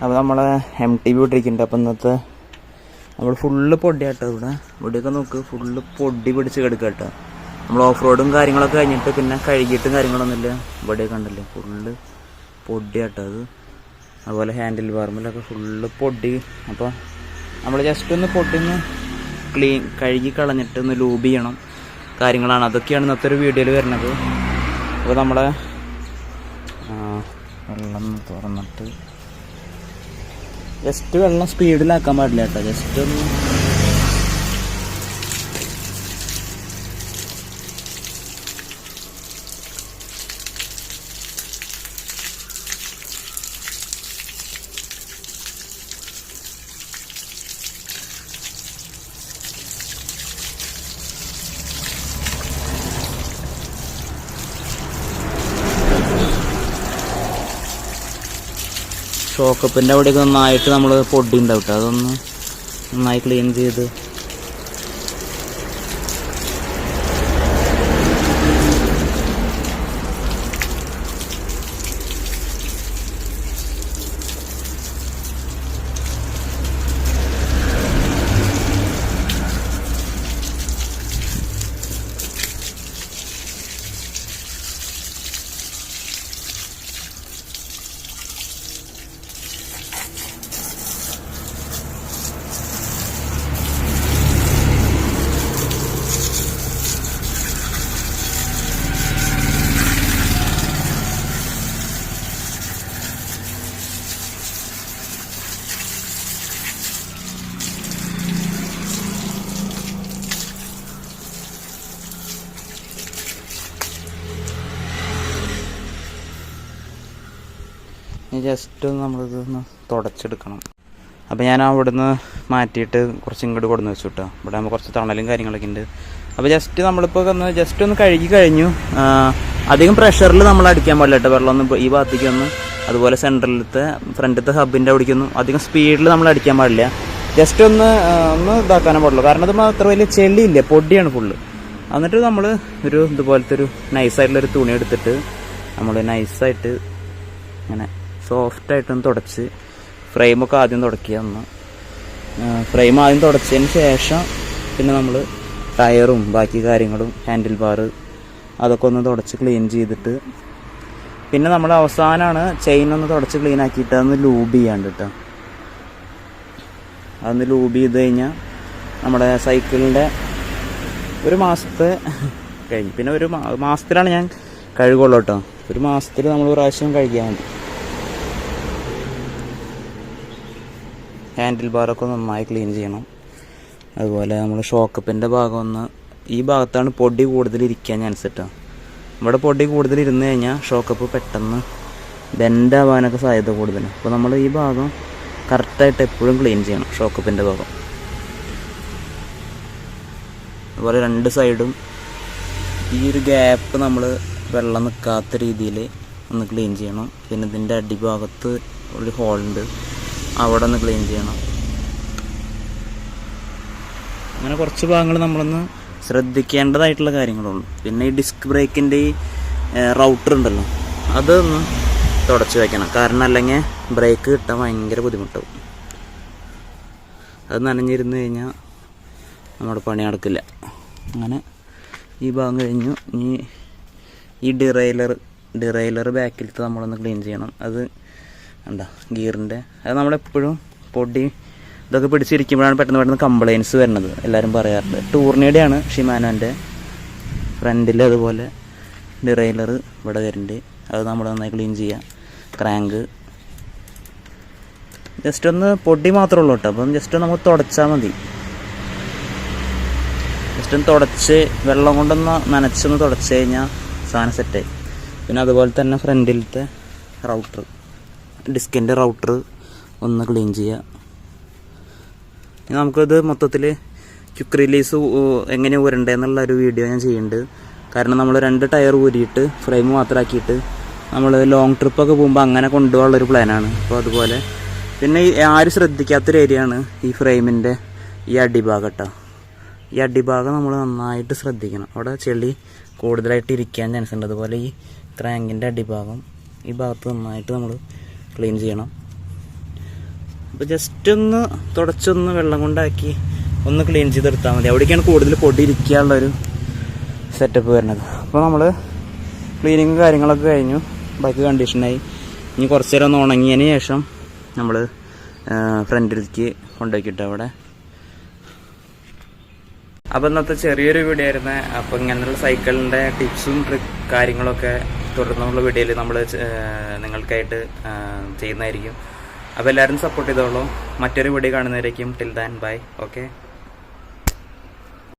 അപ്പോൾ നമ്മളെ M T V ഇട്ടിരിക്കുന്നുണ്ട് അപ്പോൾ ഇന്നത്തെ നമ്മൾ ഫുള്ള് പൊടിയാട്ടോ ഇവിടെ. ഇവിടെയൊക്കെ നോക്ക്. ഫുള്ള് പൊടി പിടിച്ച് കിടക്കുക കേട്ടോ. നമ്മൾ ഓഫ് റോഡും കാര്യങ്ങളൊക്കെ കഴിഞ്ഞിട്ട് പിന്നെ കഴുകിയിട്ടും കാര്യങ്ങളൊന്നുമില്ല. ഇവിടെയൊക്കെ ഉണ്ടല്ലോ ഫുള്ള് പൊടിയാട്ടോ അത്. അതുപോലെ ഹാൻഡിൽ വാർമിലൊക്കെ ഫുള്ള് പൊടി. അപ്പോൾ നമ്മൾ ജസ്റ്റ് ഒന്ന് പൊടിന്ന് ക്ലീൻ കഴുകി കളഞ്ഞിട്ട് ഒന്ന് ലൂബ് ചെയ്യണം. കാര്യങ്ങളാണ്. അതൊക്കെയാണ് ഇന്നത്തെ ഒരു വീഡിയോയിൽ വരുന്നത്. അപ്പോൾ നമ്മളെ വെള്ളം തുറന്നിട്ട് ജസ്റ്റ് വെള്ളം സ്പീഡിലാക്കാൻ പാടില്ല കേട്ടോ. ജസ്റ്റ് ഒന്ന് ഷോക്കപ്പിന്റെ അവിടെയൊക്കെ നന്നായിട്ട് നമ്മൾ പൊടി ഉണ്ടാവും അതൊന്ന് നന്നായി ക്ലീൻ ചെയ്ത് ജസ്റ്റ് ഒന്ന് നമ്മളിത് ഒന്ന് തുടച്ചെടുക്കണം. അപ്പോൾ ഞാൻ അവിടുന്ന് മാറ്റിയിട്ട് കുറച്ച് ഇങ്ങോട്ട് കൊടുന്ന് വെച്ചു കേട്ടോ ഇവിടെ ആകുമ്പോൾ കുറച്ച് തണലും കാര്യങ്ങളൊക്കെ ഉണ്ട് അപ്പോൾ ജസ്റ്റ് നമ്മളിപ്പോൾ ഒന്ന് ജസ്റ്റ് ഒന്ന് കഴുകി കഴിഞ്ഞു. അധികം പ്രഷറിൽ നമ്മൾ അടിക്കാൻ പാടില്ല കേട്ടോ വെള്ളം ഒന്ന് ഈ ഭാഗത്തേക്ക് ഒന്ന് അതുപോലെ സെന്ററിലത്തെ ഫ്രണ്ടിലത്തെ ഹബിന്റെ അവിടേക്കൊന്നും അധികം സ്പീഡിൽ നമ്മൾ അടിക്കാൻ പാടില്ല. ജസ്റ്റ് ഒന്ന് ഒന്ന് ഇതാക്കാനേ പാടുള്ളൂ. കാരണം ഇത് അത്ര വലിയ ചെളിയില്ല പൊടിയാണ് ഫുള്ള് എന്നിട്ട് നമ്മൾ ഒരു ഇതുപോലത്തെ ഒരു നൈസായിട്ടുള്ളൊരു തുണി എടുത്തിട്ട് നമ്മൾ നൈസായിട്ട് ഇങ്ങനെ സോഫ്റ്റായിട്ടൊന്ന് തുടച്ച് ഫ്രെയിമൊക്കെ ആദ്യം തുടക്കുക ഒന്ന് ഫ്രെയിം ആദ്യം തുടച്ചതിന് ശേഷം പിന്നെ നമ്മൾ ടയറും ബാക്കി കാര്യങ്ങളും ഹാൻഡിൽ ബാറ് അതൊക്കെ ഒന്ന് തുടച്ച് ക്ലീൻ ചെയ്തിട്ട് പിന്നെ നമ്മൾ അവസാനമാണ് ചെയിൻ ഒന്ന് തുടച്ച് ക്ലീൻ ആക്കിയിട്ട് അതൊന്ന് ലൂബ് ചെയ്യാണ്ട് കേട്ടോ അതൊന്ന് ലൂബ് ചെയ്ത് കഴിഞ്ഞാൽ നമ്മുടെ സൈക്കിളിന്റെ ഒരു മാസത്തെ കഴിഞ്ഞു. പിന്നെ ഒരു മാസത്തിലാണ് ഞാൻ കഴുകുള്ളൂ കേട്ടോ ഒരു മാസത്തിൽ നമ്മൾ പ്രാവശ്യം കഴുകിയാൽ മതി. ഹാൻഡിൽ ബാറൊക്കെ നന്നായി ക്ലീൻ ചെയ്യണം. അതുപോലെ നമ്മൾ ഷോക്കപ്പിന്റെ ഭാഗം ഒന്ന് ഈ ഭാഗത്താണ് പൊടി കൂടുതൽ ഇരിക്കാൻ ചാൻസ് കിട്ടുക ഇവിടെ പൊടി കൂടുതൽ ഇരുന്ന് കഴിഞ്ഞാൽ ഷോക്കപ്പ് പെട്ടെന്ന് ബെൻഡ് ആവാനൊക്കെ സാധ്യത കൂടുതൽ അപ്പോൾ നമ്മൾ ഈ ഭാഗം കറക്റ്റായിട്ട് എപ്പോഴും ക്ലീൻ ചെയ്യണം ഷോക്കപ്പിന്റെ ഭാഗം. അതുപോലെ രണ്ട് സൈഡും ഈ ഒരു ഗ്യാപ്പ് നമ്മൾ വെള്ളം നിൽക്കാത്ത രീതിയിൽ ഒന്ന് ക്ലീൻ ചെയ്യണം. പിന്നെ ഇതിന്റെ അടിഭാഗത്ത് ഒരു ഹോളുണ്ട് അവിടെ ഒന്ന് ക്ലീൻ ചെയ്യണം. അങ്ങനെ കുറച്ച് ഭാഗങ്ങൾ നമ്മളൊന്ന് ശ്രദ്ധിക്കേണ്ടതായിട്ടുള്ള കാര്യങ്ങളുള്ളൂ. പിന്നെ ഈ ഡിസ്ക് ബ്രേക്കിന്റെ ഈ റൗട്ടർ ഉണ്ടല്ലോ അതൊന്ന് തുടച്ച് വയ്ക്കണം കാരണം അല്ലെങ്കിൽ ബ്രേക്ക് കിട്ടാൻ ഭയങ്കര ബുദ്ധിമുട്ടും അത് നനഞ്ഞിരുന്നു കഴിഞ്ഞാൽ നമ്മുടെ പണി നടക്കില്ല. അങ്ങനെ ഈ ഭാഗം കഴിഞ്ഞു. ഇനി ഈ ഡിറൈലർ ഡിറൈലർ ബാക്കിലത്തെ നമ്മളൊന്ന് ക്ലീൻ ചെയ്യണം. അത് എന്താ ഗിയറിന്റെ അത് നമ്മളെപ്പോഴും പൊടി ഇതൊക്കെ പിടിച്ചിരിക്കുമ്പോഴാണ് പെട്ടെന്ന് പെട്ടെന്ന് കംപ്ലയിൻസ് വരുന്നത്. എല്ലാവരും പറയാറുണ്ട്. ടൂർണിയുടെയാണ് ഷിമാനോന്റെ ഫ്രണ്ടിൽ അതുപോലെ ഡിറൈലർ ഇവിടെ വരുന്നുണ്ട്. അത് നമ്മൾ നന്നായി ക്ലീൻ ചെയ്യുക ക്രാങ്ക് ജസ്റ്റ് ഒന്ന് പൊടി മാത്രമേ ഉള്ളൂ കേട്ടോ. അപ്പം ജസ്റ്റ് ഒന്ന് നമുക്ക് തുടച്ചാൽ മതി. ജസ്റ്റ് ഒന്ന് തുടച്ച് വെള്ളം കൊണ്ടൊന്ന് നനച്ചൊന്ന് തുടച്ച് കഴിഞ്ഞാൽ സാധനം സെറ്റായി പിന്നെ അതുപോലെ തന്നെ ഫ്രണ്ടിലത്തെ റൗട്ടർ ഡിസ്കിന്റെ റൗട്ടർ ഒന്ന് ക്ലീൻ ചെയ്യുക നമുക്കിത് മൊത്തത്തിൽ ക്യുക്ക് റിലീസ് എങ്ങനെ ഊരണ്ടേന്നുള്ള ഒരു വീഡിയോ ഞാൻ ചെയ്യുന്നുണ്ട്. കാരണം നമ്മൾ രണ്ട് ടയർ ഊരിയിട്ട് ഫ്രെയിം മാത്രമാക്കിയിട്ട് നമ്മൾ ലോങ് ട്രിപ്പൊക്കെ പോകുമ്പോൾ അങ്ങനെ കൊണ്ടുപോകാനുള്ളൊരു പ്ലാനാണ് അപ്പോൾ അതുപോലെ പിന്നെ ആരും ശ്രദ്ധിക്കാത്തൊരു ഏരിയയാണ് ഈ ഫ്രെയിമിന്റെ ഈ അടിഭാഗം കേട്ടോ ഈ അടിഭാഗം നമ്മൾ നന്നായിട്ട് ശ്രദ്ധിക്കണം. അവിടെ ചെളി കൂടുതലായിട്ട് ഇരിക്കാൻ ചാൻസ് ഉണ്ട്. അതുപോലെ ഈ ക്രാങ്കിന്റെ അടിഭാഗം ഈ ഭാഗത്ത് നന്നായിട്ട് നമ്മൾ ക്ലീൻ ചെയ്യണം. അപ്പോൾ ജസ്റ്റ് ഒന്ന് തുടച്ചൊന്ന് വെള്ളം കൊണ്ടാക്കി ഒന്ന് ക്ലീൻ ചെയ്തെടുത്താൽ മതി. അവിടേക്കാണ് കൂടുതൽ പൊടി ഇരിക്കാനുള്ളൊരു സെറ്റപ്പ് വരുന്നത്. അപ്പോൾ നമ്മൾ ക്ലീനിങ്ങും കാര്യങ്ങളൊക്കെ കഴിഞ്ഞു. ബൈക്ക് കണ്ടീഷനായി ഇനി കുറച്ച് നേരം ഒന്ന് ഉണങ്ങിയതിന് ശേഷം നമ്മൾ ഫ്രണ്ടിലേക്ക് കൊണ്ടുപോയിക്കിട്ട് അവിടെ. അപ്പോൾ ഇന്നത്തെ ചെറിയൊരു വീഡിയോ ആയിരുന്നു. അപ്പോൾ ഇങ്ങനെയുള്ള സൈക്കിളിന്റെ ടിപ്സും ട്രിക് കാര്യങ്ങളൊക്കെ തുടർന്നുള്ള വീഡിയോയിൽ നമ്മൾ നിങ്ങൾക്കായിട്ട് ചെയ്യുന്നതായിരിക്കും. അപ്പോൾ എല്ലാവരും സപ്പോർട്ട് ചെയ്തോളൂ. മറ്റൊരു വീഡിയോ കാണുന്നതായിരിക്കും ടിൽ ദാൻ ബൈ ഓക്കെ